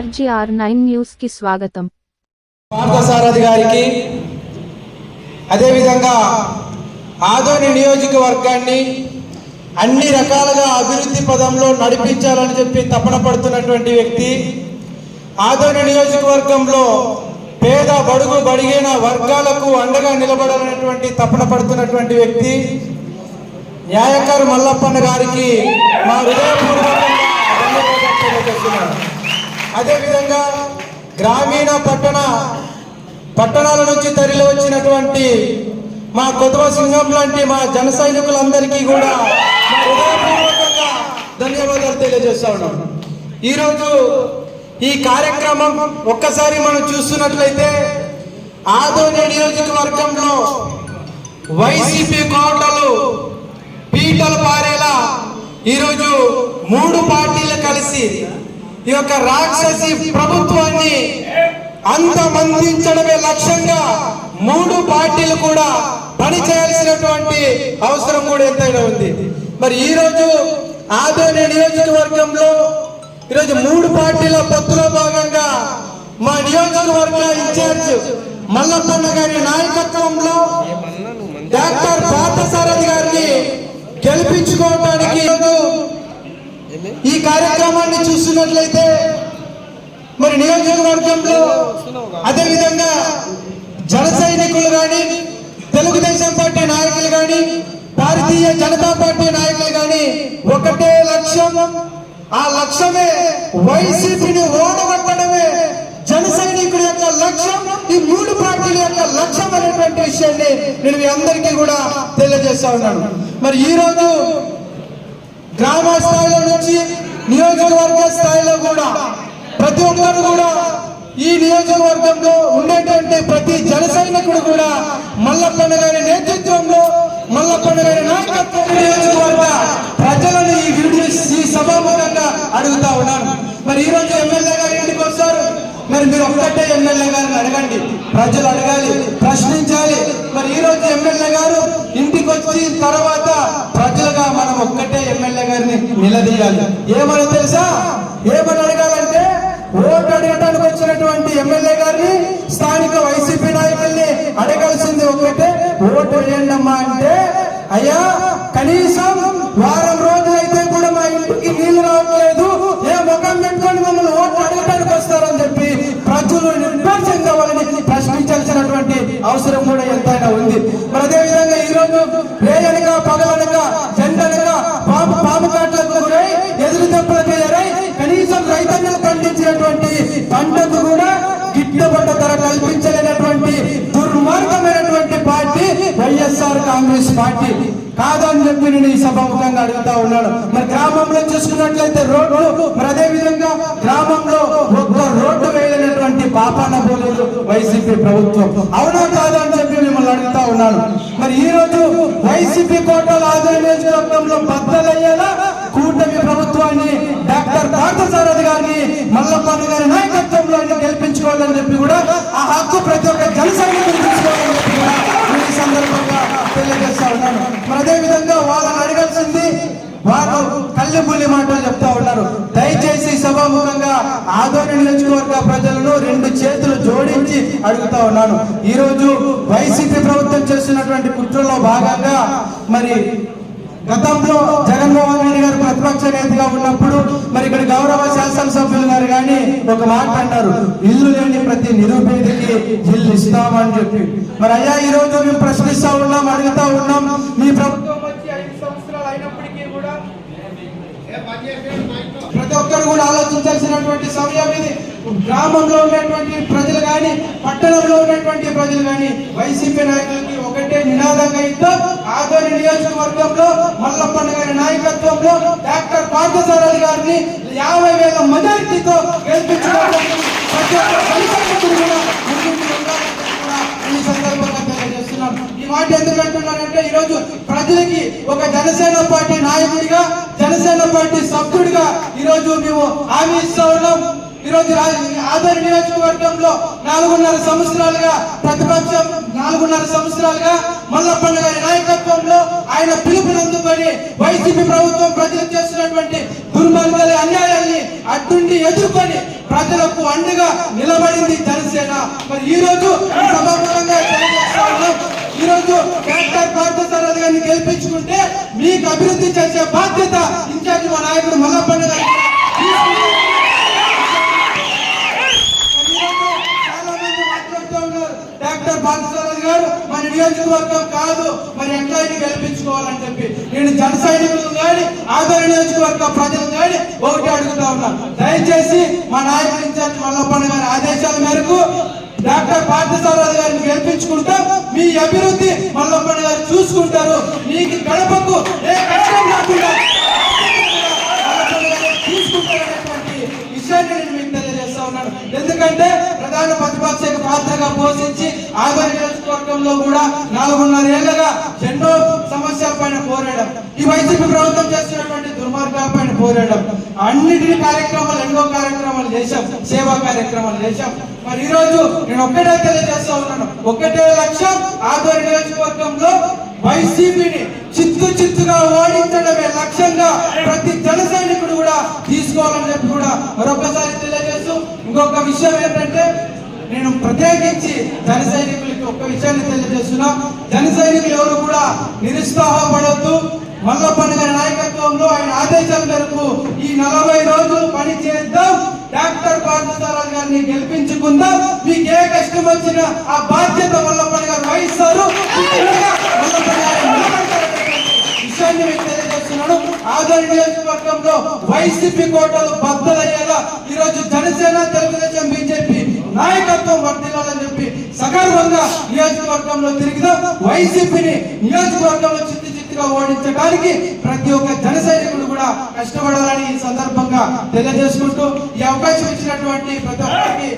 RGR nine న్యూస్కి స్వాగతం. పార్థసారథి గారికి అదేవిధంగా ఆదోని నియోజకవర్గాన్ని అన్ని రకాలుగా అభివృద్ధి పదంలో నడిపించాలని చెప్పి తపన పడుతున్నటువంటి వ్యక్తి ఆదోని నియోజకవర్గంలో పేద బడుగు బడిగిన వర్గాలకు అండగా నిలబడాలనేటువంటి తపన పడుతున్నటువంటి వ్యక్తి న్యాయకారు మల్లప్పన్న గారికి మా హృదయపూర్వకంగా తెలియజేస్తున్నాను. అదేవిధంగా గ్రామీణ పట్టణ పట్టణాల నుంచి తరలి వచ్చినటువంటి మా కొత్త సింహం లాంటి మా జన సైనికులందరికీ కూడా హృదయపూర్వకంగా ధన్యవాదాలు తెలియజేస్తా ఉన్నాం. ఈరోజు ఈ కార్యక్రమం ఒక్కసారి మనం చూస్తున్నట్లయితే ఆదోని నియోజకవర్గంలో వైసీపీ కోటలు పీటలు పారేలా ఈరోజు మూడు పార్టీలు కలిసి ఈ యొక్క రాక్షసి ప్రభుత్వాన్ని అంతమందించడమే లక్ష్యంగా మూడు పార్టీలు కూడా పనిచేయాల్సినటువంటి అవసరం కూడా ఎంతైనా ఉంది. మరి ఈరోజు రోజు ఆదోని నియోజకవర్గంలో ఈరోజు మూడు పార్టీల పొత్తులో భాగంగా మా నియోజకవర్గ ఇన్ఛార్జ్ మల్లప్పన్న గారి నాయకత్వంలో డాక్టర్ పార్థసారథి గారిని గెలిపించుకోవడానికి ఈ కార్యక్రమాన్ని చూస్తున్నట్లయితే మరి నియోజకవర్గంలో అదేవిధంగా జన సైనికులు కానీ తెలుగుదేశం పార్టీ నాయకులు కానీ భారతీయ జనతా పార్టీ నాయకులు కానీ ఒకటే లక్ష్యం. ఆ లక్ష్యమే వైసీపీని ఓడగొట్టడమే జన సైనికుడి యొక్క లక్ష్యం ఈ మూడు పార్టీల యొక్క లక్ష్యం అనేటువంటి విషయాన్ని నేను మీ అందరికీ కూడా తెలియజేస్తా ఉన్నాను. మరి ఈ రోజు నియోజకవర్గ స్థాయిలో కూడా ప్రతి ఒక్కరు కూడా ఈ నియోజకవర్గంలో ఉండేటువంటి ప్రతి జన సైనికుడు కూడా మల్లప్పన్న గారి నేతృత్వంలో మల్లప్పన్న గారి నాయకత్వం నియోజకవర్గ ప్రజలను ఈ వీడియో ఈ సభాముఖంగా అడుగుతా ఉన్నాను. మరి ఈ రోజు ఎమ్మెల్యే గారు ఇంటికి వస్తారు. మరి మీరు ఒక్కటే ఎమ్మెల్యే గారిని అడగండి. ప్రజలు అడగాలి ప్రశ్నించాలి. మరి ఈ రోజు ఎమ్మెల్యే గారు ఇంటికి వచ్చిన తర్వాత ఒక్కటే ఎమ్మెల్యే గారిని నిలదీయాలి. ఏమని తెలుసా? ఏమని అడగాలంటే ఓటు అడగటానికి వచ్చినటువంటి ఎమ్మెల్యే గారిని స్థానిక వైసీపీ నాయకుల్ని అడగాల్సింది ఒక్కటే ఓటు వేయండమ్మా అంటే అయ్యా కనీసం వారం రోజులైతే కూడా మా ఇంటికి నీళ్ళు రావట్లేదు. ఏ ముఖం పెట్టుకొని మమ్మల్ని ఓట్లు అడగటానికి వస్తారని చెప్పి ప్రజలు నిర్లక్ష్యంగా వాళ్ళని ప్రశ్నించాల్సినటువంటి అవసరం కూడా ఎంతైనా ఉంది. మరి అదే విధంగా గిట్టుబాటు ధర కల్పించలేనటువంటి దుర్మార్గమైనటువంటి పార్టీ వైఎస్ఆర్ కాంగ్రెస్ పార్టీ. కాదని చెప్పి నేను ఈ సభాముఖంగా అడుగుతా ఉన్నాను. మరి గ్రామంలో చూసుకున్నట్లయితే రోడ్లు మరి అదే విధంగా గ్రామంలో ఒక్క రోడ్డు వేయలేనటువంటి పాపాన పోలేదు వైసీపీ ప్రభుత్వం. అవునా కాదా అని చెప్పి మిమ్మల్ని అడుగుతా ఉన్నాను. మరి ఈ రోజు వైసీపీ కోటల ఆదాయ నియోజకవర్గంలో బద్దలయ్యేలా కూటమి ప్రభుత్వాన్ని డాక్టర్ పార్థసారథి గారిని మల్లప్పని గారి నాయకత్వం గెలిపించుకోవాలని చెప్పి కూడా ఆ హక్కు ప్రతి ఒక్క జనసంఖ్యను తీసుకోవాలని చెప్పి కూడా ఈ సందర్భంగా తెలియజేస్తా ఉన్నాను. మరి అదేవిధంగా వాళ్ళని అడగాల్సింది వారు కళ్ళు కళ్ళెబుల్లి మాటలు చెప్తా ఉన్నారు. దయచేసి సభాముఖంగా ఆదోని నియోజకవర్గ ప్రజలను రెండు చేతులు జోడించి అడుగుతా ఉన్నాను. ఈ రోజు వైసీపీ ప్రభుత్వం చేస్తున్నటువంటి కుట్రలో భాగంగా మరి గతంలో జగన్మోహన్ రెడ్డి గారు ప్రతిపక్ష నేతగా ఉన్నప్పుడు మరి ఇక్కడ గౌరవ ఒక మాట అన్నారు. ఇల్లు లేని ప్రతి నిరుపేదకి ఇల్లు ఇస్తామని చెప్పి. మరి అయ్యా ఈ రోజు మేము ప్రశ్నిస్తా ఉన్నాం అడుగుతా ఉన్నాం. మీ ప్రభుత్వం వచ్చి ఐదు సంవత్సరాలు అయినప్పటికీ కూడా ప్రతి ఒక్కరు కూడా ఆలోచించాల్సినటువంటి సమయం ఇది. గ్రామంలో ఉన్నటువంటి ప్రజలు కానీ పట్టణంలో ఉన్నటువంటి ప్రజలు కానీ వైసీపీ నాయకులకి ఒకటే నినాదంగా ఇద్దాం ఆదోని నియోజకవర్గంలో మల్లప్పన్న గారి నాయకత్వంలో డాక్టర్ పార్థసారథి గారిని యాభై వేల మెజారిటీతో ఈ సందర్భంగా తెలియజేస్తున్నాం ఈ మాట ఎందుకు అంటున్నానంటే ఈరోజు ప్రజలకి ఒక జనసేన పార్టీ నాయకుడిగా జనసేన పార్టీ సభ్యుడిగా ఈ రోజు మేము హామీ ఇస్తా ఉన్నాం. ఈరోజు రోజు నియోజకవర్గంలో నాలుగున్నర సంవత్సరాలుగా ప్రతిపక్షం నాలుగున్నర సంవత్సరాలుగా మల్లప్పన్న గారి నాయకత్వంలో ఆయన పిలుపునందుకొని వైసీపీ ప్రభుత్వం ప్రజలు చేస్తున్నటువంటి దుర్మార్గాల అన్యాయాన్ని అడ్డుండి ఎదుర్కొని ప్రజలకు అండగా నిలబడింది జనసేన. మరి ఈ రోజు ఈ ఈ రోజు డాక్టర్ పార్థసారథి గారిని గెలిపించుకుంటే మీకు అభివృద్ధి చేసే బాధ్యత ఇన్ఛార్జ్ మా నాయకుడు మల్లప్పన్న డాక్టర్ పార్థసారథి గారు మన నియోజకవర్గం కాదు మరి ఎట్లా ఇది గెలిపించుకోవాలని చెప్పి. నేను జన సైనికులు కానీ ఆదరణ నియోజకవర్గ ప్రజలు కానీ ఒకటి అడుగుతా ఉన్నాను దయచేసి మా నాయకులు ఇన్ఛార్జ్ మల్లప్పన్న గారి ఆదేశాల మేరకు డాక్టర్ పార్థసారథి గారిని గెలిపించుకుంటాం మీ అభివృద్ధి మల్లప్పన్న గారు చూసుకుంటారు. మీకు గడపకు ఏ కష్టం లేకుండా తీసుకుంటారనేటువంటి విషయాన్ని నేను మీకు తెలియజేస్తా ఉన్నాను. ఎందుకంటే ప్రధాన ప్రతిపక్ష పాత్రగా పోషించి ఆదరణ నియోజకవర్గంలో కూడా నాలుగున్నర ఏళ్ళుగా ఎన్నో సమస్యల పైన పోరాడడం ఈ వైసీపీ ప్రభుత్వం చేస్తున్నటువంటి దుర్మార్గాల పైన పోరాడడం అన్నిటిని కార్యక్రమాలు ఎన్నో కార్యక్రమాలు చేశాం సేవా కార్యక్రమాలు చేశాం. మరి ఈ రోజు నేను ఒక్కటే తెలియజేస్తా ఉన్నాను. ఒక్కటే లక్ష్యం ఆదరణ నియోజకవర్గంలో వైసీపీని చిత్తు చిత్తుగా ఓడించడమే లక్ష్యంగా ప్రతి జన సైనికుడు కూడా తీసుకోవాలని చెప్పి కూడా మరొకసారి తెలియజేస్తూ ఇంకొక విషయం ఏంటంటే నేను ప్రత్యేకించి జన సైనికులకి ఒక విషయాన్ని తెలియజేస్తున్నా. జన సైనికులు ఎవరు కూడా నిరుత్సాహపడద్దు. మల్లప్పన్న గారి నాయకత్వంలో ఆయన ఆదేశాల మేరకు ఈ నలభై రోజులు పని చేద్దాం. డాక్టర్ పార్థసారథి గారిని గెలిపించుకుందాం. మీకు ఏ కష్టం వచ్చినా ఆ బాధ్యత మల్లప్పన్న గారు వహిస్తారు. విషయాన్ని మీకు తెలియజేస్తున్నాను. ఆదరణ నియోజకవర్గంలో వైసీపీ కోటలు బద్దలయ్యేలా ఈ రోజు జనసేన తెలుగుదేశం బీజేపీ నాయకత్వం వర్తిల్లాలని చెప్పి సగర్వంగా నియోజకవర్గంలో తిరిగిదాం వైసీపీని నియోజకవర్గంలో చిత్తి చిత్తుగా ఓడించడానికి ప్రతి ఒక్క జన సైనికుడు కూడా కష్టపడాలని ఈ సందర్భంగా తెలియజేసుకుంటూ ఈ అవకాశం ఇచ్చినటువంటి ప్రతి ఒక్కరికి